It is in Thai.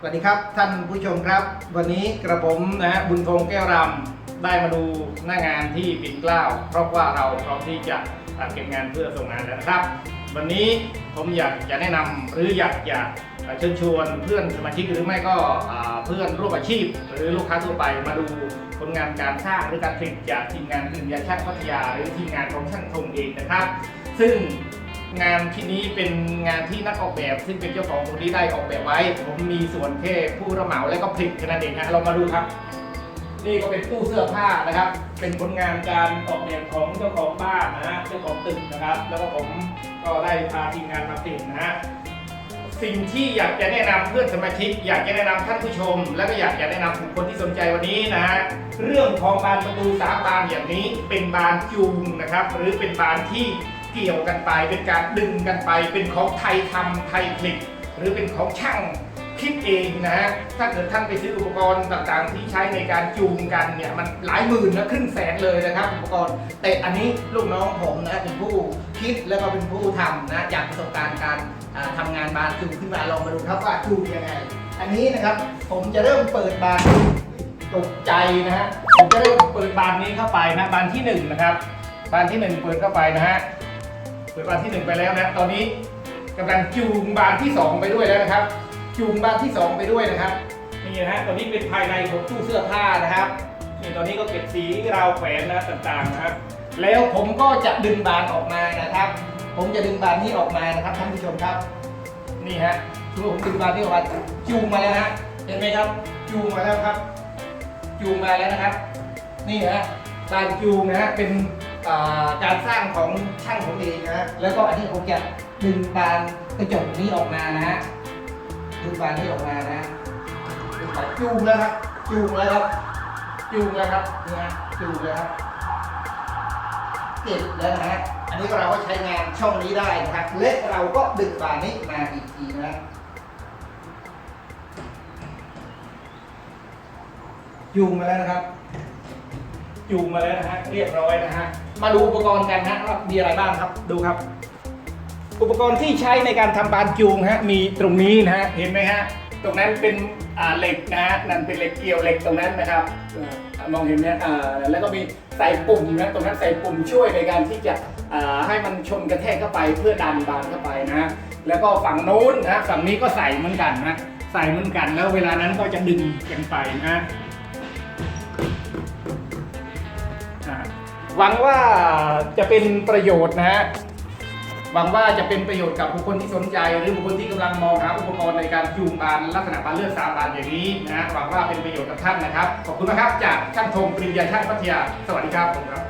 สวัสดีครับท่านผู้ชมครับ วันนี้กระผมนะบุญทงแก้วรำได้มาดูหน้างานที่ปิ่นเกล้าเพราะว่าเราพร้อมที่จะเก็บงานเพื่อส่งงานแล้วนะครับ วันนี้ผมอยากจะแนะนำหรืออยากจะเชิญชวนเพื่อนสมาชิกหรือไม่ก็เพื่อนร่วมอาชีพ หรือลูกค้าทั่วไปมาดูผลงานการสร้างหรือการผลิตจากทีมงานกึ่งยาช่างพัทยา หรือทีมงานของช่างทงเองนะครับ ซึ่ง งานที่นี้เป็นงานที่นักออกแบบ ซึ่งเป็นเจ้าของคนนี้ได้ออกแบบไว้ ผมมีส่วนแค่ผู้รับเหมาและก็ผลิตแค่นั้นเองนะเรามาดูครับ นี่ก็เป็นตู้เสื้อผ้านะครับ เป็นผลงานการออกแบบของเจ้าของบ้านนะฮะเจ้าของตึกนะครับ แล้วก็ผมก็ได้พาทีมงานมาติดนะฮะสิ่งที่อยากจะแนะนำเพื่อนสมาชิก อยากจะแนะนำท่านผู้ชม และก็อยากจะแนะนำบุคคลที่สนใจวันนี้นะฮะเรื่องของบานประตูสามบานอย่างนี้เป็นบานจูงนะครับ หรือเป็นบานที่ เกี่ยวกันไปเป็นการดึงกันไป เป็นของไทยทำไทยผลิตหรือเป็นของช่างคิดเองนะฮะถ้าเกิดท่านไปซื้ออุปกรณ์ต่างๆ ที่ใช้ในการจูงกันเนี่ยมันหลายหมื่นนะครึ่งแสนเลยนะครับอุปกรณ์ แต่อันนี้ลูกน้องผมนะเป็นผู้คิดแล้วก็เป็นผู้ทำนะจากประสบการณ์การอ่าทำงานบานจูงขึ้นมาลองมาดูครับว่าจูงยังไง อันนี้นะครับผมจะเริ่มเปิดบานตกใจนะฮะผมจะเริ่มเปิดบานนี้เข้าไปนะบานที่หนึ่งนะครับบานที่หนึ่งเปิดเข้าไปนะฮะ ปิดบานที่หนึ่งไปแล้วนะ ตอนนี้กำลังจูงบานที่สองไปด้วยแล้วนะครับ จูงบานที่สองไปด้วยนะครับ นี่นะฮะ ตอนนี้เป็นภายในของตู้เสื้อผ้านะครับ นี่ตอนนี้ก็เก็บสีราวแขวนนะต่างๆนะครับ แล้วผมก็จะดึงบานออกมานะครับ ผมจะดึงบานนี้ออกมานะครับท่านผู้ชมครับ นี่ฮะคือผมดึงบานนี้ออกมาจูงมาแล้วฮะ เห็นไหมครับ จูงมาแล้วครับ จูงมาแล้วนะครับ นี่ฮะการจูงนะฮะ เป็น อ่าการสร้างของช่างผมเองนะฮะแล้วก็อันนี้ผมจะดึงบานกระจกนี้ออกมานะฮะดึงบานนี้ออกมานะฮะดึงบานจูงแล้วครับจูงแล้วครับจูงแล้วครับนี่ฮะจูงแล้วครับเก็บแล้วนะฮะอันนี้เราก็ใช้งานช่องนี้ได้นะครับและเราก็ดึงบานนี้มาอีกทีนะฮะจูงมาแล้วนะครับ จูงมาแล้วนะฮะเรียบร้อยนะฮะมาดูอุปกรณ์กันฮะว่ามีอะไรบ้างครับดูครับ อุปกรณ์ที่ใช้ในการทำบานจูงฮะมีตรงนี้นะฮะเห็นไหมฮะตรงนั้นเป็นอ่าเหล็กนะฮะนั่นเป็นเหล็กเกี่ยวเหล็กตรงนั้นนะครับอ่ามองเห็นไหมอ่าแล้วก็มีใส่ปุ่มนะตรงนั้นใส่ปุ่มช่วยในการที่จะอ่าให้มันชนกระแทกเข้าไปเพื่อดันบานเข้าไปนะฮะแล้วก็ฝั่งโน้นนะฝั่งนี้ก็ใส่เหมือนกันนะใส่เหมือนกันแล้วเวลานั้นก็จะดึงกันไปนะ หวังว่าจะเป็นประโยชน์นะฮะหวังว่าจะเป็นประโยชน์กับบุคคลที่สนใจ หรือบุคคลที่กำลังมองหาอุปกรณ์ในการจูงบานลักษณะบานเลือดสามบานอย่างนี้นะฮะหวังว่าเป็นประโยชน์กับท่านนะครับ ขอบคุณนะครับจากช่างธงปริญญาช่างพัทยาสวัสดีครับผมครับ